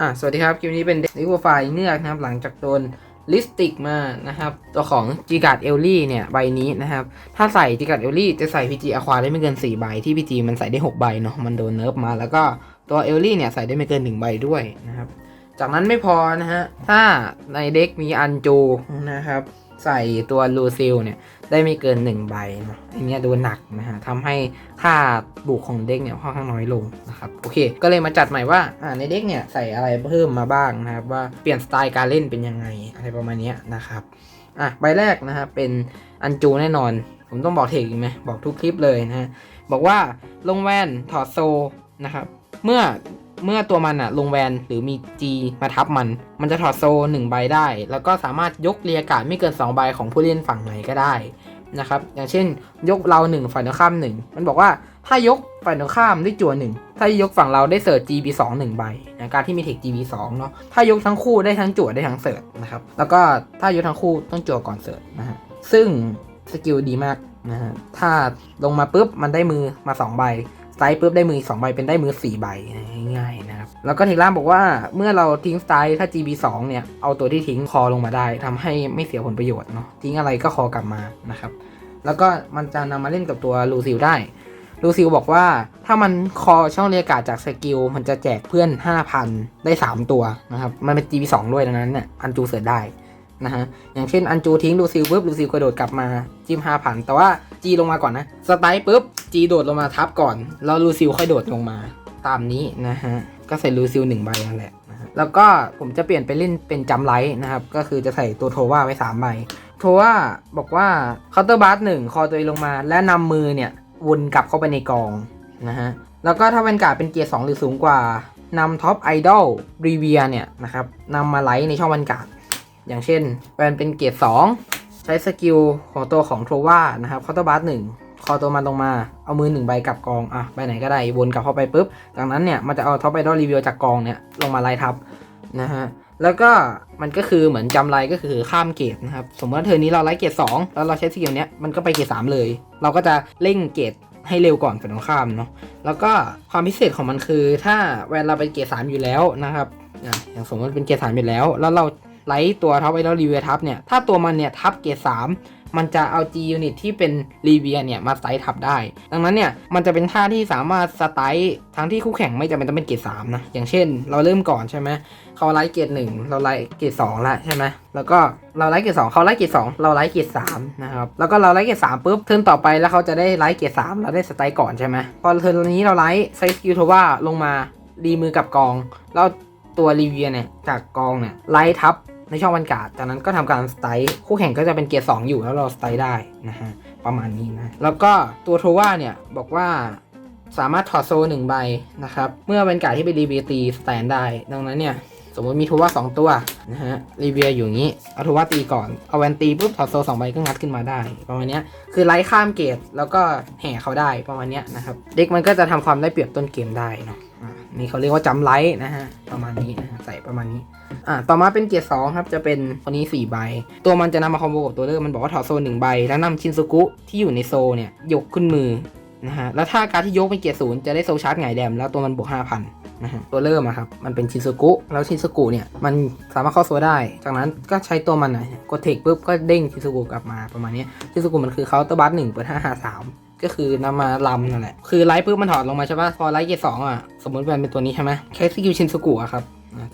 อะสวัสดีครับคลิปนี้เป็นนิโคไฟเนือกนะครับ หลังจากโดนลิสติกมานะครับ ตัวของ g ีการ์ดเอลลี่เนี่ยใบนี้นะครับ ถ้าใส่ g ีการ์ดเอลลี่จะใส่ PG อควาได้ไม่เกิน 4 ใบ ที่ PG มันใส่ได้ 6 ใบเนาะมันโดนเนิร์ฟมา แล้วก็ตัวเอลลี่เนี่ยใส่ได้ไม่เกิน 1 ใบด้วยนะครับ จากนั้นไม่พอนะฮะถ้าในเด็กมีอันจูนะครับ ใส่ตัวลูซิลเนี่ย ได้ไม่เกิน1ใบเนาะอันนี้โดนหนักนะฮะทำให้ค่าบุกของเด็กเนี่ยค่อนข้างน้อยลงนะครับโอเค ก็เลยมาจัดใหม่ว่าอ่าในเด็กเนี่ยใส่อะไรเพิ่มมาบ้างนะครับว่าเปลี่ยนสไตล์การเล่นเป็นยังไงอะไรประมาณนี้นะครับอะใบแรกนะครับเป็นอันจูแน่นอน ผมต้องบอกเทคอีกไหมบอกทุกคลิปเลยนะฮะบอกว่าลงแว่นถอดโซนะครับเมื่อ เมื่อตัวมันอะลงแวนหรือมี G มาทับมัน มันจะถอดโซ1ใบได้ แล้วก็สามารถยกเรียกการ์ดไม่เกิน 2 ใบของผู้เล่นฝั่งไหนก็ได้นะครับ อย่างเช่น ยกเรา 1 ฝ่ายตรงข้าม 1 มันบอกว่าถ้ายกฝ่ายตรงข้ามได้จั่ว1ถ้ายกฝั่งเราได้เสิร์ช GB 2 1ใบนะการที่มีเทค GB 2เนาะถ้ายกทั้งคู่ได้ทั้งจั่วได้ทั้งเสิร์ชนะครับแล้วก็ถ้ายกทั้งคู่ต้องจั่วก่อนเสิร์ชนะฮะซึ่งสกิลดีมากนะฮะถ้าลงมาปุ๊บมันได้มือมา 2 ใบ สไตล์ปุ๊บได้มืออีกสองใบเป็นได้มือ4ใบง่ายๆนะครับ แล้วก็เทล่ามบอกว่าเมื่อเราทิ้งสไตล์ถ้า GB 2 เนี่ยเอาตัวที่ทิ้งคอลงมาได้ทำให้ไม่เสียผลประโยชน์เนาะทิ้งอะไรก็คอกลับมานะครับ แล้วก็มันจะนำมาเล่นกับตัวลูซิลได้ลูซิลบอกว่าถ้ามันคอช่องเรียการ์ดจากสกิล มันจะแจกเพื่อน 5,000 ได้ 3 ตัวนะครับ มันเป็น GB 2 ด้วยดังนั้นเนี่ยอันจูเสิร์ชได้นะฮะอย่างเช่นอันจูทิ้งลูซิลปุ๊บลูซิลกระโดดกลับมาจิ้ม5,000 แต่ว่า G ลงมาก่อนนะ สไตล์ปุ๊บ G โดดลงมาทับก่อน แล้วลูซิลค่อยโดดลงมา ตามนี้นะฮะ ก็ใส่ลูซิลหนึ่งใบนั่นแหละแล้วก็ผมจะเปลี่ยนไปเล่นเป็นจัมไลท์นะครับ ก็คือจะใส่ตัวโทว่าไว้3ใบ โทว่าบอกว่าเคาน์เตอร์บาร์หนึ่งคอตัวเองลงมา และนำมือเนี่ยวนกลับเข้าไปในกองนะฮะ แล้วก็ถ้าแวนกาดเป็นเกียร์ 2 หรือสูงกว่านำท็อปไอดอลรีเวียเนี่ยนะครับนำมาไลท์ในช่องแวนการ์ดอย่างเช่นแวนเป็นเกียร์2 ใช้สกิลของตัวของโทว่านะครับคาน์เตอร์บาร์หนึ่งคอตัวมันลงมา เอามือหนึ่งใบกลับกอง อะใบไหนก็ได้ วนกลับเข้าไปปุ๊บ จากนั้นเนี่ย มันจะเอาท็อปไอดอลรีเวียจากกองเนี่ย ลงมาไล่ทับนะฮะ แล้วก็มันก็คือเหมือนจำไรก็คือข้ามเกรดนะครับ สมมติว่าเทอร์นี้เราไล่เกรด2แล้วเราใช้สกิลเนี้ย มันก็ไปเกรด3เลย เราก็จะเร่งเกรดให้เร็วก่อนฝ่ายตรงข้ามเนาะ แล้วก็ความพิเศษของมันคือ ถ้าแวนเราเป็นเกรด3อยู่แล้วนะครับอะอย่างสมมติเป็นเกรด3อยู่แล้ว แล้วเรา ไล่ตัวท็อปไอดอลรีเวียทับเนี่ย ถ้าตัวมันเนี่ยทับเกรด3มันจะเอา G unit ที่เป็นรีเวียเนี่ยมาสไตล์ทับได้ ดังนั้นเนี่ยมันจะเป็นท่าที่สามารถสไตล์ทั้งที่คู่แข่งไม่จำเป็นต้องเป็นเกรด3นะ อย่างเช่น เราเริ่มก่อนใช่ไหมเขาไลท์เกรดหนึ่งเราไลท์เกรดสองละใช่ไหมแล้วก็เราไลท์เกรดสองเขาไลท์เกรดสองเราไลท์เกรดสามนะครับ แล้วก็เราไลท์เกรดสามปุ๊บเทิร์นต่อไปแล้วเขาจะได้ไลท์เกรดสามเราได้สไตล์ก่อนใช่ไหมพอเทิร์นนี้เราไลท์ไซส์คิวโทว่าลงมารีมือกับกองแล้วตัวรีเวียเนี่ยจากกองเนี่ยไลท์ทับ ในช่องวันกาดจากนั้นก็ทำการสไตล์คู่แข่งก็จะเป็นเกรดสองอยู่แล้วเราสไตล์ได้นะฮะประมาณนี้นะแล้วก็ตัวโทว่าเนี่ยบอกว่าสามารถถอดโซ่หนึ่งใบนะครับ เมื่อเป็นกาดที่เป็นรีเวียตีสแตนได้ ดังนั้นเนี่ย สมมติมีโทว่าสองตัวนะฮะรีเวียอยู่งนี้ เอาโทว่าตีก่อน เอาแวนตีปุ๊บถอดโซ่สองใบก็งัดขึ้นมาได้ ประมาณนี้คือไล่ข้ามเกตแล้วก็แห่เขาได้ประมาณนี้นะครับ เด็กมันก็จะทำความได้เปรียบต้นเกมได้เนาะ นี่เขาเรียกว่าจำไลท์นะฮะ ประมาณนี้นะใส่ประมาณนี้ อ่า ต่อมาเป็นเกียร์สองครับ จะเป็นคนนี้4ใบ ตัวมันจะนำมาคอมโบกับตัวเดิมมันบอกว่าถอดโซนหนึ่งใบ แล้วนำชินซุกุที่อยู่ในโซเนี่ย ยกขึ้นมือนะฮะ แล้วถ้าการที่ยกเป็นเกียร์ศูนย์จะได้โซชาร์จไงแดม แล้วตัวมันบวก5,000นะฮะ ตัวเริ่มอะครับ มันเป็นชินซุกุ แล้วชินซุกุเนี่ย มันสามารถเข้าโซได้ จากนั้นก็ใช้ตัวมันนะกดเทคปุ๊บก็เด้งชินซุกุกลับมาประมาณนี้ชินซุกุมันคือเคาน์เตอร์บัสหนึ่งเปิดห้าห้าสาม ก็คือนำมาลำนั่นแหละคือไลท์ปุ๊บมันถอดลงมาใช่ปะพอไลท์เกรดสองอะสมมติมันเป็นตัวนี้ใช่ไหมใช้สกิลชินสุกุอะครับ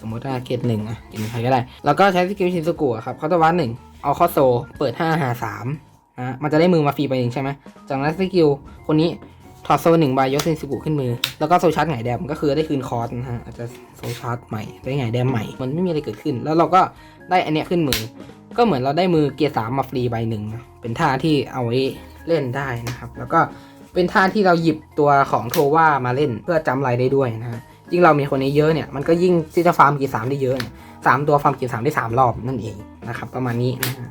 สมมติว่าเกรดหนึ่งอะเกรดหนึ่งใครก็ได้ แล้วก็ใช้สกิลชินสุกุอะครับเขาจะวัดหนึ่งเอาข้อโซเปิดห้าหาสามนะมันจะได้มือมาฟรีไปหนึ่งใช่ไหมจากนั้นสกิลคนนี้ ถอดโซหนึ่งใบยกชินสุกุขึ้นมือ แล้วก็โซชาร์จไงแดมก็คือได้คืนคอร์สนะฮะอาจจะโซชาร์จใหม่ได้ไงแดมใหม่ มันไม่มีอะไรเกิดขึ้น แล้วเราก็ได้อันเนี้ยขึ้นมือ ก็เหมือนเราได้มือเกียร์สามมาฟรีใบหนึ่งนะเป็นท่าที่เอาไว้เล่นได้นะครับ แล้วก็เป็นท่าที่เราหยิบตัวของโทว่ามาเล่นเพื่อจำไรได้ด้วยนะฮะยิ่งเรามีคนนี้เยอะเนี่ยมันก็ยิ่งที่จะฟาร์มเกี่สามได้เยอะสามตัวฟาร์มเกี่สามได้สามรอบนั่นเองนะครับประมาณนี้นะฮะ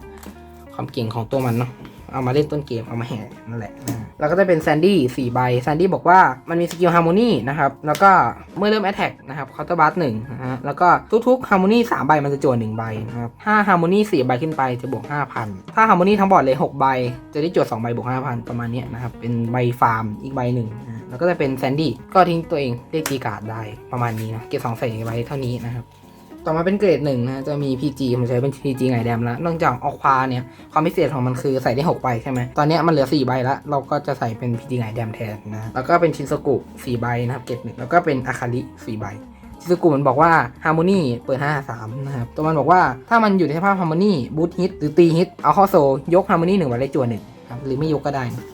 ความเก่งของตัวมันเนาะเอามาเล่นต้นเกมเอามาแห่นั่นแหละนะ แล้วก็จะเป็นแซนดี้สี่ใบแซนดี้บอกว่ามันมีสกิลฮาร์โมนีนะครับแล้วก็เมื่อเริ่มแอตแทกนะครับเคาน์เตอร์บัสหนึ่งนะฮะแล้วก็ทุกๆฮาร์โมนีสามใบมันจะโจวหนึ่งใบนะครับถ้าฮาร์โมนีสี่ใบขึ้นไปจะบวกห้าพันถ้าฮาร์โมนีทั้งบอร์ดเลยหกใบ จะได้โจทย์สองใบบวกห้าพันประมาณนี้นะครับเป็นใบฟาร์มอีกใบหนึ่งนะแล้วก็จะเป็นแซนดี้ก็ทิ้งตัวเองเรียกจีการ์ดได้ประมาณนี้นะเกรดสองใส่ไว้เท่านี้นะครับ ต่อมาเป็นเกรดหนึ่งนะจะมี PG ผมใช้เป็น PG ไงแดมแล้วนอกจากออควาเนี่ยความพิเศษของมันคือใส่ได้6ใบใช่ไหมตอนนี้มันเหลือ 4 ใบแล้ว เราก็จะใส่เป็น PG ไงแดมแทนนะแล้วก็เป็นชินสกุ4ใบนะครับเกรดหนึ่งแล้วก็เป็นอาคาริ4ใบชินสกุมันบอกว่าฮาร์โมนีเปิด 5 3 นะครับ ตัวมันบอกว่าถ้ามันอยู่ในสภาพฮาร์โมนีบูทฮิตหรือตีฮิตเอาข้าโซ ยกฮาร์โมนีหนึ่งไว้ได้จั่วหนึ่งครับหรือไม่ยกก็ได้นะ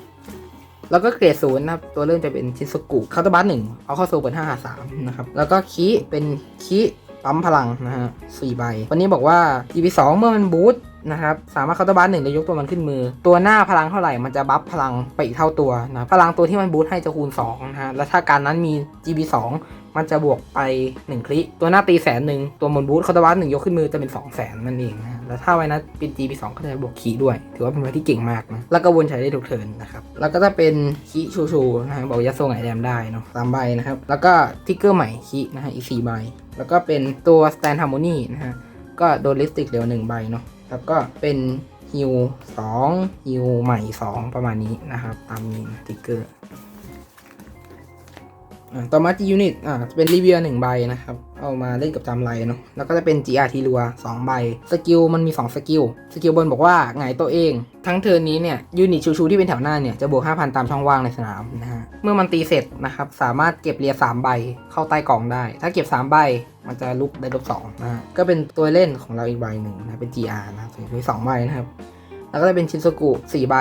แล้วก็เกรดศูนย์นะครับ ตัวเริ่มจะเป็นชินสกุคาร์ตบัสหนึ่งเอาข้าโซเปิด 5 3 นะครับ แล้วก็คีเป็นคี ปั๊มพลังนะฮะสี่ใบ วันนี้บอกว่า g p 2เมื่อมันบูทนะครับสามารถเคาน์เตอร์บัสหนึ่งแล้ยกตัวมันขึ้นมือ ตัวหน้าพลังเท่าไหร่มันจะบัฟพลังไปอีกเท่าตัวนะพลังตัวที่มันบูทให้จะคูณ2นะฮะแล้วถ้าการนั้นมี GB2 มันจะบวกไป 1 คลิตัวหน้าตีแสนหนึ่งตัวบนบูทคาตอร์บัสหนึ่งยกขึ้นมือจะเป็น2 0 0แสนนั่นเองนะแล้วถ้าไว้นั้นเป็น GB2 ก็จะบวกคีด้วย ถือว่าเป็นไว้ที่เก่งมากนะแล้วก็วนใช้ได้ทุกเทินนะครับแล้วก็จะเป็นคีชูชูนะฮะบอกยัดโซงไหนแดมได้เนาะสามใบนะครับแล้วก็ทิกเกอร์ใหม่คีนะฮะอีกสี่ใบแล้วก็เป็นตัว Stand Harmony นะฮะก็โดนลิสติกเหลือหนึ่งใบเนาะแล้วก็เป็นฮิวสองฮิวใหม่สองประมาณนี้นะครับตามนี้ติ๊กเกอร์ ต่อมา G Unit อ่าจะเป็นรีเวียหนึ่งใบนะครับ เอามาเล่นกับจำไรเนาะ แล้วก็จะเป็น GR ทีรัวสองใบ สกิลมันมี 2 สกิล สกิลบนบอกว่าไงตัวเอง ทั้งเทิร์นนี้เนี่ยยูนิตชูๆที่เป็นแถวหน้าเนี่ยจะบวก 5,000 ตามช่องว่างในสนามนะฮะ เมื่อมันตีเสร็จนะครับสามารถเก็บเรีย3ใบเข้าใต้กล่องได้ ถ้าเก็บ 3 ใบมันจะลุกได้ลบสองนะฮะ ก็เป็นตัวเล่นของเราอีกใบหนึ่งนะเป็น GR นะครับมีสองใบนะครับ แล้วก็จะเป็นชินสกุ4ใบ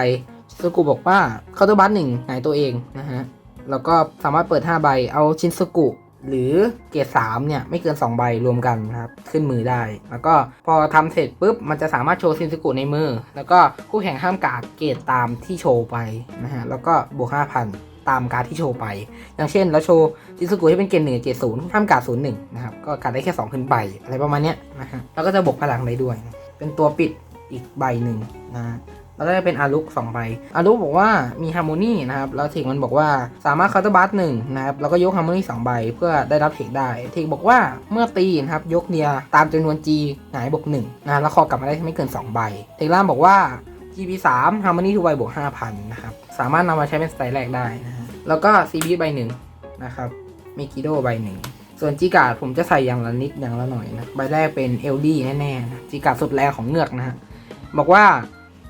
ชินสกุบอกว่าเคาน์เตอร์บัสหนึ่งหงตัวเองนะฮะ แล้วก็สามารถเปิด 5 ใบ เอาชินสกุ หรือเกรด3เนี่ย ไม่เกิน 2 ใบรวมกันนะครับ ขึ้นมือได้ แล้วก็พอทำเสร็จปุ๊บ มันจะสามารถโชว์ชินสกุในมือ แล้วก็คู่แข่งห้ามกาดเกรดตามที่โชว์ไปนะฮะ แล้วก็บวก 5,000ตามการที่โชว์ไป อย่างเช่นเราโชว์ชินสกุที่เป็นเกรดหนึ่งเกรดศูนย์ห้ามกาดศูนย์หนึ่งนะครับ ก็กาดได้แค่ 2 ขึ้นไปอะไรประมาณเนี้ยนะฮะ แล้วก็จะบวกพลังได้ด้วย เป็นตัวปิดอีกใบหนึ่งนะ แล้วก็จะเป็นอารุกสองใบอารุกบอกว่ามีฮาร์โมนีนะครับ แล้วเทคมันบอกว่าสามารถเคาน์เตอร์บัสหนึ่งนะครับแล้วก็ยกฮาร์โมนีสองใบเพื่อได้รับเทคได้ เทคบอกว่าเมื่อตีนะครับยกเนียตามจำนวน G หงายบวกหนึ่งนะแล้วคอกลับมาได้ไม่เกิน 2 ใบ เทคล่างบอกว่า GB 3 Harmony ทุกใบบวก5,000นะครับสามารถนำมาใช้เป็นสไตล์แรกได้นะฮะแล้วก็ CB ใบหนึ่งนะครับเมกิโดใบหนึ่งส่วนจีการ์ดผมจะใส่อย่างละนิดอย่างละหน่อยนะใบแรกเป็นเอลดี้แน่ๆนะจีการ์ดสุดแรงของเงือกนะฮะบอกว่า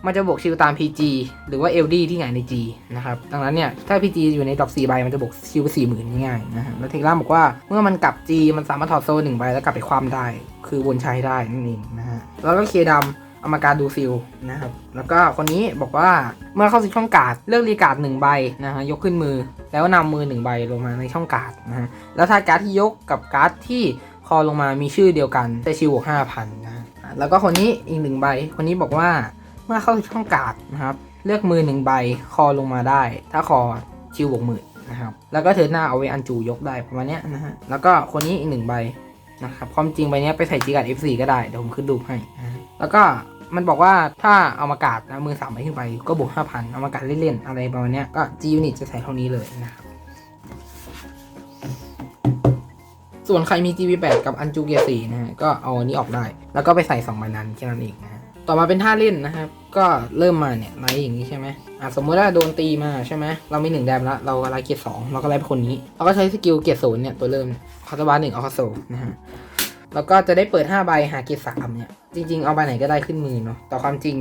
มันจะบวกชิลตาม PG หรือว่า LD ที่ไงใน G นะครับ ดังนั้นเนี่ย ถ้า PG อยู่ในดอก4ใบ มันจะบวกชิลไป4 0,000ง่ายๆนะฮะแล้วเทคล่าบอกว่าเมื่อมันกลับ G มันสามารถถอดโซ่หนึ่งใบแล้วกลับไปคว่ำได้ คือวนใช้ได้นั่นเองนะฮะ แล้วก็เคดำเอามาการดูซิลนะครับ แล้วก็คนนี้บอกว่าเมื่อเข้าสู่ช่องกาดเลือกรีการ์ดหนึ่งใบนะฮะยกขึ้นมือ แล้วนำมือหนึ่งใบลงมาในช่องกาดนะฮะแล้วถ้าการ์ดที่ยกกับการ์ดที่คอลงมามีชื่อเดียวกันจะชิลบวกห้าพันนะฮะแล้วก็คนนี้อีกหนึ่งใบ คนนี้บอกว่า เมื่อเข้าช่องกาดนะครับ เลือกมือหนึ่งใบคอลงมาได้ ถ้าคอชิวบวกหมื่นนะครับ แล้วก็เทิร์นหน้าเอาไว้อันจูยกได้ประมาณนี้นะฮะ แล้วก็คนนี้อีกหนึ่งใบนะครับ ความจริงใบนี้ไปใส่จีการ์ด F4 ก็ได้ เดี๋ยวผมขึ้นรูให้นะฮะแล้วก็มันบอกว่าถ้าเอามากาดนะมือสามใบขึ้นไปก็บวกห้าพันเอามากาดเล่นๆอะไรประมาณนี้ก็ G unit จะใส่เท่านี้เลยนะครับ ส่วนใครมี GB8 กับอันจูเกียร์4นะฮะก็เอาอันนี้ออกได้ แล้วก็ไปใส่2ใบนั้นแค่นั้นเองนะ ต่อมาเป็นท่าเล่นนะครับ ก็เริ่มมาเนี่ยไลท์อย่างนี้ใช่ไหมอะสมมติว่าโดนตีมาใช่ไหมเรามีหนึ่งแดมแล้วเราไลท์เกียร์สองเราก็ไลท์เป็นคนนี้ เราก็ใช้สกิลเกียร์ศูนย์เนี่ยตัวเริ่มคาร์ตบาหนึ่งเอาคาโซนะฮะแล้วก็จะได้เปิด5ใบหาเกียร์สามเนี่ยจริงๆเอาใบไหนก็ได้ขึ้นมือเนาะแต่ความจริง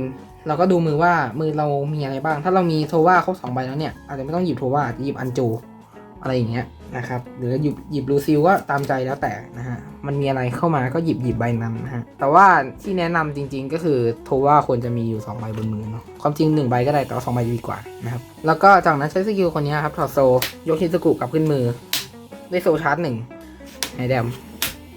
เราก็ดูมือว่ามือเรามีอะไรบ้าง ถ้าเรามีโทว่าครบสองใบแล้วเนี่ยอาจจะไม่ต้องหยิบโทว่าอาจจะหยิบอันจูอะไรอย่างเงี้ย นะครับหรือหยิบหยิบลูซิลก็ตามใจแล้วแต่นะฮะมันมีอะไรเข้ามาก็หยิบหยิบใบนั้นนะฮะแต่ว่าที่แนะนำจริง ๆ ก็คือโทว่าควรจะมีอยู่ 2 ใบบนมือเนาะความจริง 1 ใบก็ได้แต่ว่าสองใบดีกว่านะครับแล้วก็จากนั้นใช้สกิลคนนี้ครับถอดโซยกชิสกุกลับขึ้นมือได้โซชาร์จหนึ่งไอแดม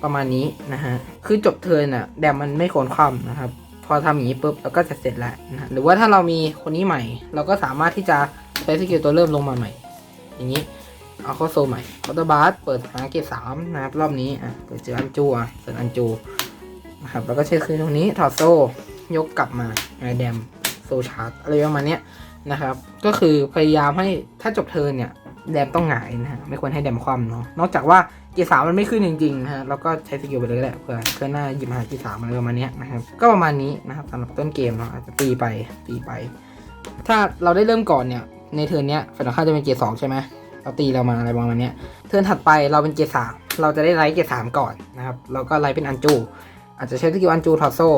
ประมาณนี้นะฮะคือจบเทิร์นอะแดมมันไม่โควรคว่ำนะครับพอทำอย่างนี้ปุ๊บเราก็จะเสร็จแล้วนะฮะหรือว่าถ้าเรามีคนนี้ใหม่ เราก็สามารถที่จะใช้สกิลตัวเริ่มลงมาใหม่ อย่างนี้ เอาเข้าโซใหม่คอร์ตบาร์เปิดหาเกรดสามนะครับรอบนี้อะเปิดเจออันจูอะเปิดอันจูนะครับแล้วก็ใช้คืนตรงนี้ถอดโซ่ยกกลับมาไงแดมโซชาร์ตอะไรประมาณนี้นะครับ ก็คือพยายามให้ถ้าจบเทินเนี่ยแดมต้องหงายนะฮะไม่ควรให้แดมคว่ำเนาะนอกจากว่าเกียร์สามมันไม่ขึ้นจริงๆนะฮะแล้วก็ใช้สกิลไปเลยก็ได้เพื่อเพื่อหน้าหยิบมาหาเกียร์สามอะไรประมาณนี้นะครับก็ประมาณนี้นะครับสำหรับต้นเกมเนาะอาจจะตีไปตีไป ถ้าเราได้เริ่มก่อนเนี่ยในเทิร์นเนี้ยฝ่ายตรงข้ามจะเป็นเกียร์สองใช่ไหม เขาตีเรามาอะไรประมาณนี้เทิร์นถัดไปเราเป็นเกียร์สามเราจะได้ไลท์เกียร์สามก่อนนะครับแล้วก็ไลท์เป็นอันจู อาจจะใช้สกิลอันจูถอดโซ่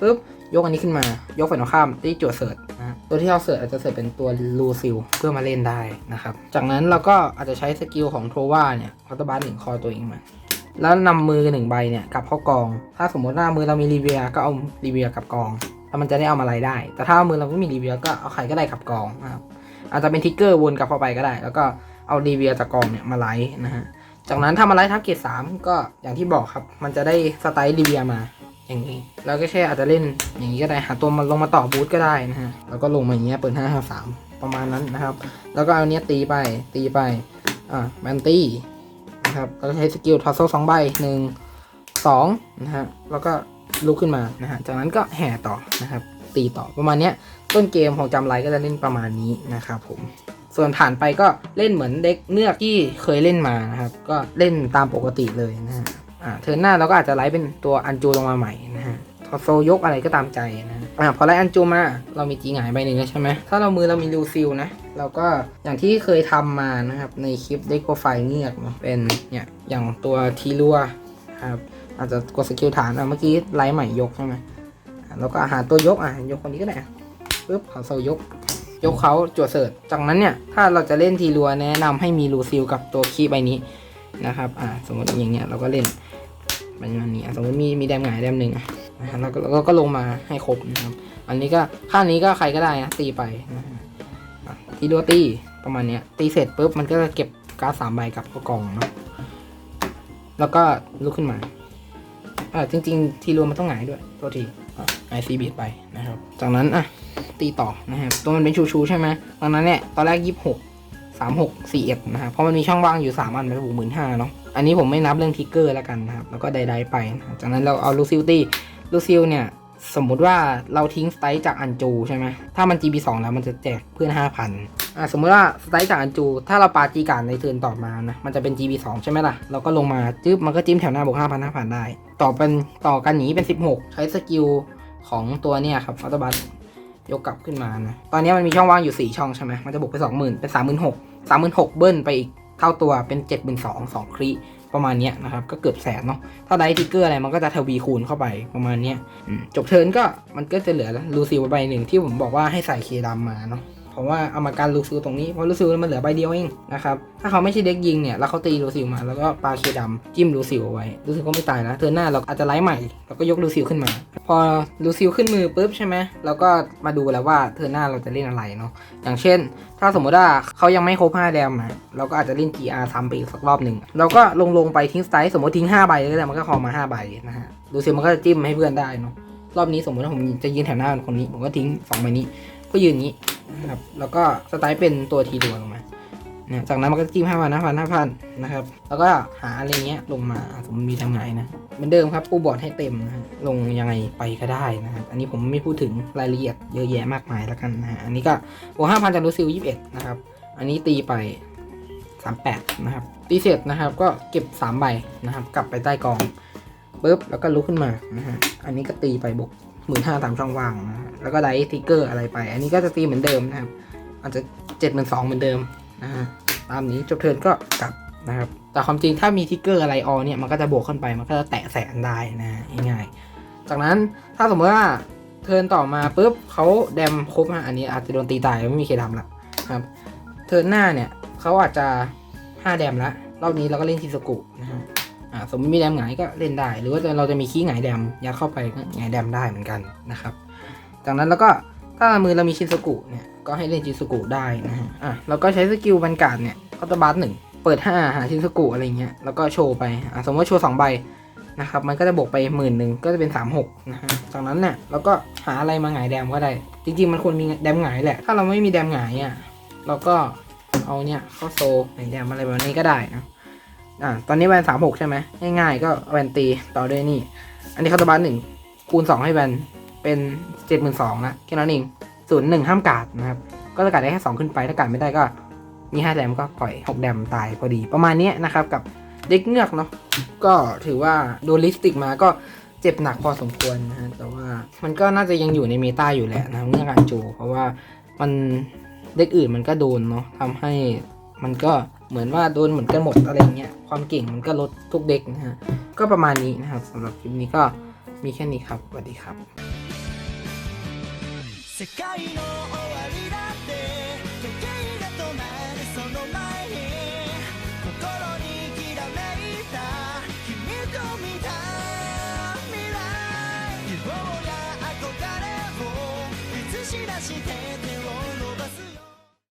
ปุ๊บยกอันนี้ขึ้นมายกฝ่ายตรงข้ามที่จั่วเสิร์ตนะตัวที่เราเสิร์ตอาจจะเสิร์ตเป็นตัวลูซิลเพื่อมาเล่นได้นะครับจากนั้นเราก็อาจจะใช้สกิลของโทวาเนี่ยคอตบาร์หนึ่งคอตัวเองมาแล้วนำมือหนึ่งใบเนี่ยกลับเข้ากอง ถ้าสมมติหน้ามือเรามีรีเวียก็เอารีเวียกับกองแล้วมันจะได้เอามาอะไรได้ แต่ถ้ามือเราไม่มีรีเวียก็เอาใครก็ได้กับกองนะครับอาจจะเป็นทิกเกอร์วนกลับเข้าไปก็ได้ แล้วก็ เอารีเวียจากกองเนี่ยมาไลท์นะฮะ จากนั้นถ้ามาไลท์ทับเกรดสามก็อย่างที่บอกครับ มันจะได้สไตล์รีเวียมาอย่างนี้ แล้วก็แค่อาจจะเล่นอย่างนี้ก็ได้ หาตัวมาลงมาต่อบูทก็ได้นะฮะ แล้วก็ลงมาอย่างเงี้ยเปิดห้าห้าสามประมาณนั้นนะครับ แล้วก็เอาเนี้ยตีไป ตีไป อ่าแมนตี้นะครับ แล้วก็ใช้สกิลทอสโซสองใบหนึ่งสองนะฮะ แล้วก็ลุกขึ้นมานะฮะ จากนั้นก็แห่ต่อนะครับ ตีต่อประมาณเนี้ย ต้นเกมของจำไรก็จะเล่นประมาณนี้นะครับผม ส่วนผ่านไปก็เล่นเหมือนเด็กเนือกที่เคยเล่นมานะครับ ก็เล่นตามปกติเลยนะฮะอ่าเทิร์นหน้าเราก็อาจจะไลฟ์เป็นตัวอันจูลงมาใหม่นะฮะทอโซยกอะไรก็ตามใจนะฮะอ่าพอไล่อันจูมา เรามีจีหงายใบหนึ่งแล้วใช่ไหม ถ้าเรามือเรามีลูซิลนะ เราก็อย่างที่เคยทำมานะครับ ในคลิปเด็กโปรไฟล์เงือกเป็นเนี่ยอย่างตัวทีรัวครับอาจจะกดสกิลฐานอะเมื่อกี้ไลฟ์ใหม่ยกใช่ไหมอะแล้วก็หาตัวยกอะยกคนนี้ก็ได้ปึ๊บเขอโซยก ยกเขาจวดเสิร์ตจากนั้นเนี่ย ถ้าเราจะเล่นทีรัวแนะนำให้มีลูซิลกับตัวคีใบนี้นะครับ อ่า สมมติอย่างเงี้ยเราก็เล่นใบนี้สมมติมีมีแดมหงายแดมหนึ่งอะนะแล้วก็แล้วก็ลงมาให้ครบนะครับ อันนี้ก็ข้างนี้ก็ใครก็ได้นะตีไปนะฮะอะทีรัวตีประมาณเนี้ยตีเสร็จปุ๊บมันก็จะเก็บการ์ดสามใบกับกล่องเนาะแล้วก็ลุกขึ้นมาอ่าจริง ๆ ทีรัวมันต้องหงายด้วยตัวทีไอซีบีดไปนะครับ จากนั้นอะ ตีต่อนะครับตัวมันเป็นชูชูใช่ไหมตอนนั้นเนี่ยตอนแรกยี่สิบหกสามหกสี่เอ็ดนะครับเพราะมันมีช่องว่างอยู่สามอันเป็นบวกหมื่นห้าเนาะอันนี้ผมไม่นับเรื่องทิกเกอร์แล้วกันนะครับแล้วก็ไดๆไปนะจากนั้นเราเอาลูซิลตี้ลูซิลเนี่ยสมมุติว่าเราทิ้งสไตล์จากอันจูใช่ไหมถ้ามัน GB2 แล้วมันจะแจกเพื่อน 5,000อะสมมติว่าสไตล์จากอันจู ถ้าเราปาจีการในเทิร์นต่อมานะมันจะเป็น GB2 ใช่ไหมล่ะ เราก็ลงมาจึ๊บมันก็จิ้มแถวหน้าบวก5,000 5,000 ได้ ต่อเป็นต่อกันหนีเป็น 16 ใช้สกิลของตัวเนี่ยครับอัตบัต ยกกลับขึ้นมานะ ตอนนี้มันมีช่องว่างอยู่ 4 ช่องใช่ไหมมันจะบวกไป 20,000 เป็น 36 36 เบิ้ลไปอีกเท่าตัวเป็น 7 2 0 0 2ครีประมาณนี้นะครับ ก็เกือบแสนเนาะ ถ้าได้ทิกเกอร์อะไรมันก็จะทวีคูณเข้าไปประมาณนี้จบเทิร์นก็มันก็จะเหลือลูซิลใบหนึ่งที่ผมบอกว่าให้ใส่เคดำมาเนาะ เพราะว่าเอามาการลูซิลตรงนี้เพราะลูซิลมันเหลือใบเดียวเองนะครับถ้าเขาไม่ใช่เด็กยิงเนี่ยแล้วเขาตีลูซิลมาแล้วก็ปาเคดำจิ้มลูซิลเอาไว้ลูซิลก็ไม่ตายนะเทิร์หน้าเราอาจจะไล่ใหม่แล้วก็ยกลูซิลขึ้นมา พอลูซิลขึ้นมือปุ๊บใช่ไหมเราก็มาดูแล้วว่าเทิร์หน้าเราจะเล่นอะไรเนาะอย่างเช่น ถ้าสมมติว่าเขายังไม่ครบ5แดมอะเราก็อาจจะเล่น GR ซ้ำไปอีกสักรอบหนึ่งเราก็ลงลงไปทิ้งสไตล์สมมติทิ้ง5ใบก็ได้มันก็คอมา5ใบนะฮะดูซิลมันก็จะจิ้มให้เพื่อนได้เนาะรอบนี้สมมติว่าผมจะยืนแถวหน้าคนนี้ผมก็ทิ้ง2ใบนี้ ก็ยืนอย่างนี้นะครับ แล้วก็สไตล์เป็นตัวทีดวลงมาเนี่ยจากนั้นมันก็จิ้มห้าพันห้าพันห้าพันนะครับ แล้วก็หาอะไรเงี้ยลงมาสมมติมีทางไหนะ เหมือนเดิมครับปูบอร์ดให้เต็มนะลงยังไงไปก็ได้นะครับ อันนี้ผมไม่พูดถึงรายละเอียดเยอะแยะมากมายแล้วกันนะฮะ อันนี้ก็บวกห้าพันจากลูซิลยี่สิบเอ็ดนะครับ อันนี้ตีไปสามแปดนะครับ ตีเสร็จนะครับ ก็เก็บสามใบนะครับ กลับไปใต้กองปุ๊บ แล้วก็ลุกขึ้นมานะฮะ อันนี้ก็ตีไปบวก หมื่นห้าตามช่องว่างนะแล้วก็ไลท์ทิกเกอร์อะไรไป อันนี้ก็จะตีเหมือนเดิมนะครับอาจจะเจ็ดหมื่นสองเหมือนเดิมนะฮะตามนี้จบเทิร์นก็กลับนะครับแต่ความจริงถ้ามีทิกเกอร์อะไรออเนี่ยมันก็จะบวกขึ้นไปมันก็จะแตะแสนได้นะง่ายๆจากนั้นถ้าสมมติว่าเทิร์นต่อมาปุ๊บเขาแดมครบฮะอันนี้อาจจะโดนตีตายไม่มีเคดำละครับเทิร์นหน้าเนี่ยเขาอาจจะ5แดมละรอบนี้เราก็เล่นทีสกุนะฮะ อ่าสมมติมีแดมหงายก็เล่นได้ หรือว่าเราจะมีขี้หงายแดมยัดเข้าไปก็หงายแดมได้เหมือนกันนะครับ จากนั้นแล้วก็ถ้ามือเรามีชินสกุเนี่ยก็ให้เล่นชินสกุได้นะฮะอะเราก็ใช้สกิลบันการ์ดเนี่ยคอตบัสหนึ่งเปิดห้าหาชินสกุอะไรเงี้ยแล้วก็โชว์ไปอะสมมติว่าโชว์สองใบนะครับมันก็จะบวกไปหมื่นหนึ่งก็จะเป็นสามหกนะฮะจากนั้นเนี่ยเราก็หาอะไรมาหงายแดมก็ได้ จริงๆ มันควรมีแดมหงายแหละ ถ้าเราไม่มีแดมหงายอะเราก็เอาเนี่ยเข้าโซหงายแดมอะไรแบบนี้ก็ได้นะ อะตอนนี้แวนสามหกใช่ไหมง่ายๆ ก็แวนตีต่อด้วยนี่ อันนี้คอตบัสหนึ่งคูณสองให้แวนเป็นเจ็ดหมื่นสองละแค่นั้นเองศูนย์หนึ่งห้ามกาดนะครับ ก็จะกาดได้แค่สองขึ้นไป ถ้ากาดไม่ได้ก็มีห้าแดมก็ปล่อยหกแดมตายพอดีประมาณนี้นะครับกับเด็กเงือกเนาะก็ถือว่าโดนลิสติกมาก็เจ็บหนักพอสมควรนะฮะแต่ว่ามันก็น่าจะยังอยู่ในเมตาอยู่แหละนะเงือกอันจู เพราะว่ามันเด็กอื่นมันก็โดนเนาะทำให้มันก็ เหมือนว่าโดนเหมือนกันหมดอะไรเงี้ยความเก่งมันก็ลดทุกเด็กนะฮะก็ประมาณนี้นะครับสำหรับคลิปนี้ก็มีแค่นี้ครับสวัสดีครับ